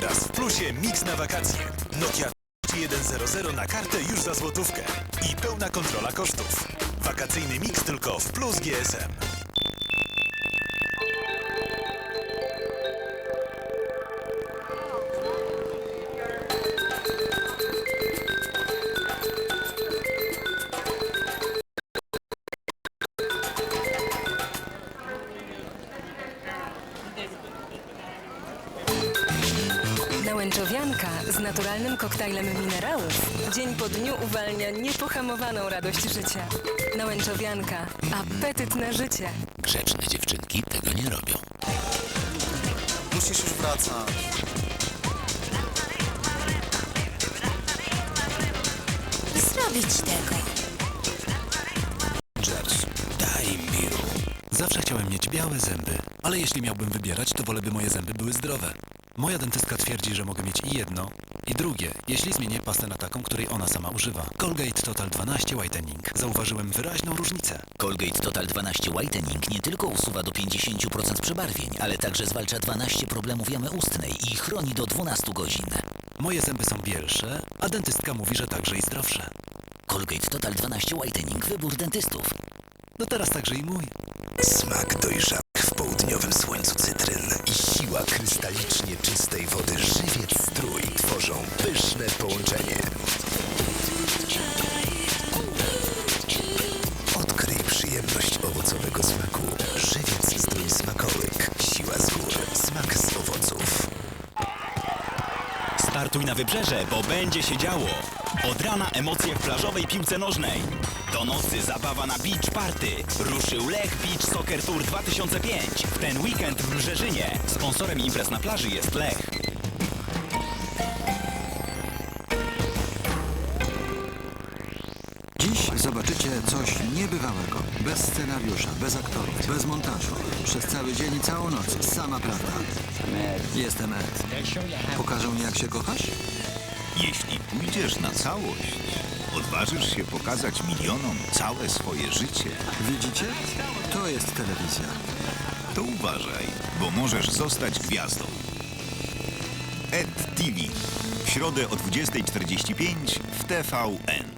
Teraz w plusie mix na wakacje. Nokia 3100 na kartę już za złotówkę. I pełna kontrola kosztów. Wakacyjny mix tylko w Plus GSM. Nałęczowianka z naturalnym koktajlem minerałów dzień po dniu uwalnia niepohamowaną radość życia. Nałęczowianka. Apetyt na życie. Grzeczne dziewczynki tego nie robią. Musisz już wracać. zrobić tego. George, daj mi Zawsze chciałem mieć białe zęby, ale jeśli miałbym wybierać, to wolę, by moje zęby były zdrowe. Moja dentystka twierdzi, że mogę mieć i jedno, i drugie, jeśli zmienię pastę na taką, której ona sama używa. Colgate Total 12 Whitening. Zauważyłem wyraźną różnicę. Colgate Total 12 Whitening nie tylko usuwa do 50% przebarwień, ale także zwalcza 12 problemów jamy ustnej i chroni do 12 godzin. Moje zęby są bielsze, a dentystka mówi, że także i zdrowsze. Colgate Total 12 Whitening, wybór dentystów. No teraz także i mój. Smak dojrzałych w południowym słońcu cytryn i siła krystalicznie czystej wody żywiec strój tworzą pyszne połączenie. Startuj na wybrzeże, bo będzie się działo. Od rana emocje w plażowej piłce nożnej. Do nocy zabawa na beach party. Ruszył Lech Beach Soccer Tour 2005. W ten weekend w Brzeżynie. Sponsorem imprez na plaży jest Lech. Zobaczycie coś niebywałego. Bez scenariusza, bez aktorów, bez montażu. Przez cały dzień i całą noc. Sama prawda. Jestem Ed. Pokażą mi, jak się kochasz? Jeśli pójdziesz na całość, odważysz się pokazać milionom całe swoje życie, Widzicie? To jest telewizja. to uważaj, bo możesz zostać gwiazdą. Ed TV. W środę o 20.45 w TVN.